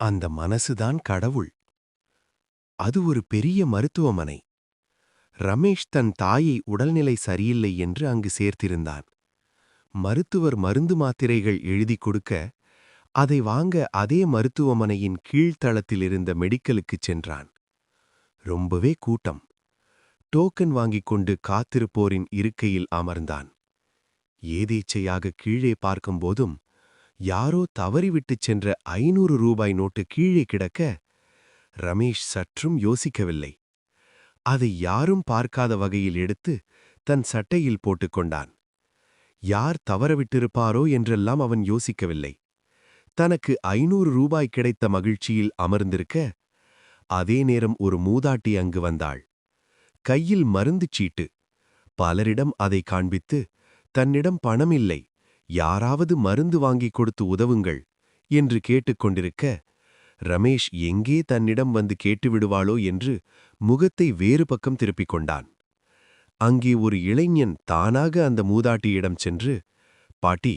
அந்த மனசுதான் கடவுள். அது ஒரு பெரிய மருத்துவமனை. ரமேஷ் தன் தாயை உடல்நிலை சரியில்லை என்று அங்கு சேர்த்திருந்தான். மருத்துவர் மருந்து மாத்திரைகள் எழுதி கொடுக்க அதை வாங்க அதே மருத்துவமனையின் கீழ்த்தளத்தில் இருந்த மெடிக்கலுக்குச் சென்றான். ரொம்பவே கூட்டம். டோக்கன் வாங்கிக் கொண்டு காத்திருப்போரின் இருக்கையில் அமர்ந்தான். ஏதேச்சையாக கீழே பார்க்கும்போதும் யாரோ தவறிவிட்டுச் சென்ற ஐநூறு ரூபாய் நோட்டு கீழே கிடக்க ரமேஷ் சற்றும் யோசிக்கவில்லை. அதை யாரும் பார்க்காத வகையில் எடுத்து தன் சட்டையில் போட்டுக்கொண்டான் யார் தவறவிட்டிருப்பாரோ என்றெல்லாம் அவன் யோசிக்கவில்லை. தனக்கு ஐநூறு ரூபாய் கிடைத்த மகிழ்ச்சியில் அமர்ந்திருக்க அதே நேரம் ஒரு மூதாட்டி அங்கு வந்தாள். கையில் மருந்துச் சீட்டு. பலரிடம் அதை காண்பித்து தன்னிடம் பணம் இல்லை யாராவது மருந்து வாங்கிக் கொடுத்து உதவுங்கள் என்று கேட்டுக்கொண்டிருக்க ரமேஷ் எங்கே தன்னிடம் வந்து கேட்டுவிடுவாளோ என்று முகத்தை வேறு பக்கம் திருப்பிக் கொண்டான். அங்கே ஒரு இளைஞன் தானாக அந்த மூதாட்டியிடம் சென்று பாட்டி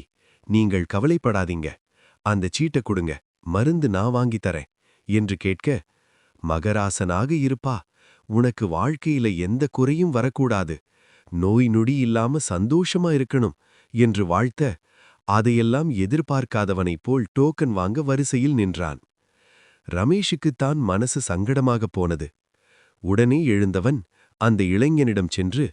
நீங்கள் கவலைப்படாதீங்க. அந்த சீட்டை கொடுங்க. மருந்து நான் வாங்கித் தரேன் என்று கேட்க மகராசனாக இருப்பா. உனக்கு வாழ்க்கையில எந்த குறையும் வரக்கூடாது. நோய் நொடி இல்லாம சந்தோஷமா இருக்கணும். என்று வாழ்த்த அதையெல்லாம் எதிர்பார்க்காதவனைப் போல் டோக்கன் வாங்க வரிசையில் நின்றான். ரமேஷுக்குத்தான் மனசு சங்கடமாகப் போனது. உடனே எழுந்தவன் அந்த இளைஞனிடம் சென்று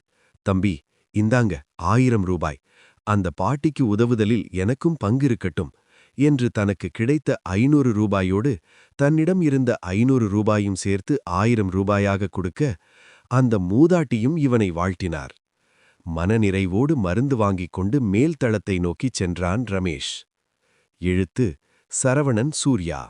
தம்பி இந்தாங்க ஆயிரம் ரூபாய். அந்த பாட்டிக்கு உதவுதலில் எனக்கும் பங்கிருக்கட்டும் என்று தனக்கு கிடைத்த ஐநூறு ரூபாயோடு தன்னிடம் இருந்த ஐநூறு ரூபாயும் சேர்த்து ஆயிரம் ரூபாயாக கொடுக்க அந்த மூதாட்டியும் இவனை வாழ்த்தினார். மனநிறைவோடு மருந்து வாங்கிக் கொண்டு மேல்தளத்தை நோக்கிச் சென்றான் ரமேஷ். எழுத்து சரவணன் சூர்யா.